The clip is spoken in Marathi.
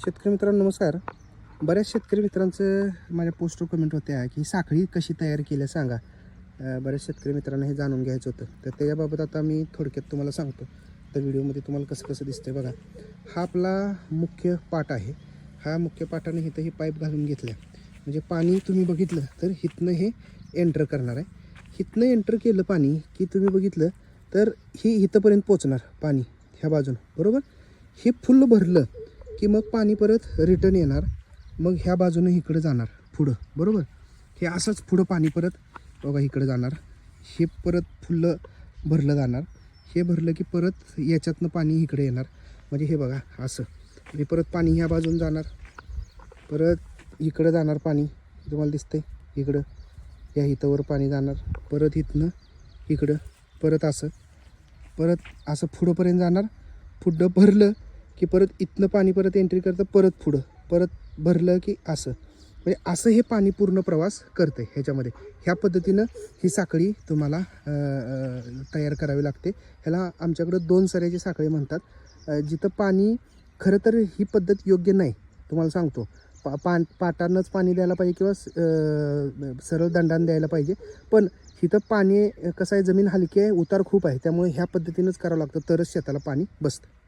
शेतकरी मित्रांनो नमस्कार. बऱ्याच शेतकरी मित्रांचं माझ्या पोस्टवर कमेंट होते आहे की साखळी कशी तयार केली आहे सांगा. बऱ्याच शेतकरी मित्रांना हे जाणून घ्यायचं होतं. तर त्याच्याबाबत आता मी थोडक्यात तुम्हाला सांगतो. तर व्हिडिओमध्ये तुम्हाला कसं कसं दिसतंय बघा. हा आपला मुख्य पाट आहे. हा मुख्य पाटाने इथं ही पाईप घालून घेतल्या. म्हणजे पाणी तुम्ही बघितलं तर हिथनं हे एंटर करणार आहे. हिथनं एंटर केलं पाणी की तुम्ही बघितलं तर ही इथंपर्यंत पोचणार पाणी ह्या बाजून. बरोबर? हे फुल भरलं की मग पाणी परत रिटर्न येणार. मग ह्या बाजूनं इकडं जाणार पुढं. बरोबर? हे असंच पुढं पाणी परत बघा इकडं जाणार. हे परत फुल्लं भरलं जाणार. हे भरलं की परत याच्यातनं पाणी इकडे येणार. म्हणजे हे बघा असं. म्हणजे परत पाणी ह्या बाजून जाणार. परत इकडं जाणार पाणी. तुम्हाला दिसतंय? इकडं. या हितावर पाणी जाणार. परत इथनं इकडं. परत असं. परत असं पुढंपर्यंत जाणार. पुढं भरलं की परत इथनं पाणी परत एंट्री करतं परत पुढं परत भरलं की असं. म्हणजे असं हे पाणी पूर्ण प्रवास करते ह्याच्यामध्ये. ह्या पद्धतीनं ही साखळी तुम्हाला तयार करावी लागते. ह्याला आमच्याकडं दोन सऱ्याची साखळी म्हणतात. जिथं पाणी खरं तर ही पद्धत योग्य नाही तुम्हाला सांगतो. पा पा पाटानंच पाणी द्यायला पाहिजे किंवा स- सरळ दंडानं द्यायला पाहिजे. पण इथं पाणी कसं आहे जमीन हलकी आहे उतार खूप आहे. त्यामुळे ह्या पद्धतीनंच करावं लागतं. तरच शेताला पाणी बसतं.